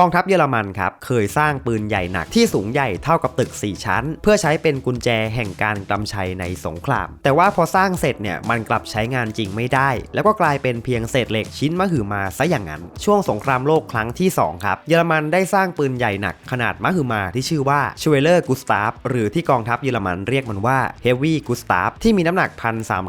กองทัพเยอรมันครับเคยสร้างปืนใหญ่หนักที่สูงใหญ่เท่ากับตึก 4 ชั้น เพื่อใช้เป็นกุญแจแห่งการกำชัยในสงคราม แต่ว่าพอสร้างเสร็จเนี่ยมันกลับใช้งานจริงไม่ได้ แล้วก็กลายเป็นเพียงเศษเหล็กชิ้นมหึมาซะอย่างนั้น ช่วงสงครามโลกครั้งที่ 2 ครับ เยอรมันได้สร้างปืนใหญ่หนักขนาดมหึมาที่ชื่อว่าชเวเลอร์กุสตาฟหรือที่กองทัพเยอรมันเรียกมันว่าเฮฟวี่กุสตาฟที่มีน้ำหนัก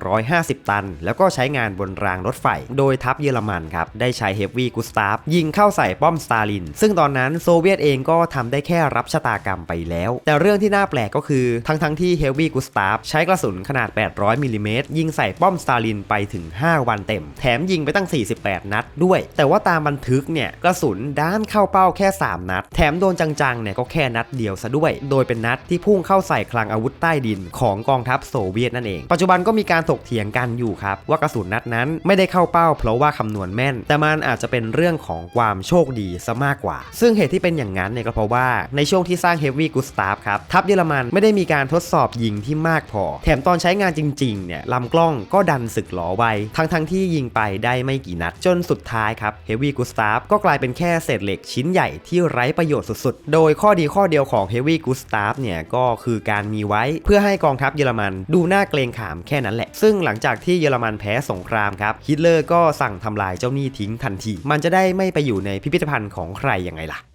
1,350 ตัน แล้วก็ใช้งานบนรางรถไฟ โดยทัพเยอรมันครับได้ใช้เฮฟวี่กุสตาฟยิงเข้าใส่ป้อมสตาลินซึ่งตอนนั้นโซเวียตเองก็ทำได้แค่รับชะตากรรมไปแล้ว แต่เรื่องที่น่าแปลกก็คือ ทั้งทั้งที่เฮฟวี่กุสตาฟใช้กระสุนขนาด 800มิลลิเมตรยิงใส่ป้อมสตาลินไปถึง 5 วันเต็ม แถมยิงไปตั้ง 48 นัดด้วย แต่ว่าตามบันทึกเนี่ยกระสุนด้านเข้าเป้าแค่ 3 นัด แถมโดนจังๆเนี่ยก็แค่นัดเดียวซะด้วย โดยเป็นนัดที่พุ่งเข้าใส่คลังอาวุธใต้ดินของกองทัพโซเวียตนั่นเอง ปัจจุบันก็มีการถกเถียงกันอยู่ครับว่ากระสุนนัดนั้นไม่ได้เข้าเป้า เพราะว่าคำนวณแม่น แต่มันอาจจะเป็นเรื่องของความโชคดีซะมากกว่าซึ่งเหตุที่เป็นอย่างนั้นเนี่ยก็เพราะว่าในช่วงที่สร้างเฮฟวี่กุสตาฟครับทัพเยอรมันไม่ได้มีการทดสอบยิงที่มากพอ แถมตอนใช้งานจริงๆเนี่ยลำกล้องก็ดันสึกหลอไวทั้งทั้งๆที่ยิงไปได้ไม่กี่นัด จนสุดท้ายครับเฮฟวี่กุสตาฟก็กลายเป็นแค่เศษเหล็กชิ้นใหญ่ที่ไร้ประโยชน์สุดๆ โดยข้อดีข้อเดียวของเฮฟวี่กุสตาฟเนี่ยก็คือการมีไว้เพื่อให้กองทัพเยอรมันดูน่าเกรงขามแค่นั้นแหละ ซึ่งหลังจากที่เยอรมันแพ้สงครามครับฮิตเลอร์ก็สั่งทำลายเจ้าหนี้ทิ้งทันที มันจะได้ไม่ไปอยู่ในพิพิธภัณฑ์ของใครยังไงล่ะ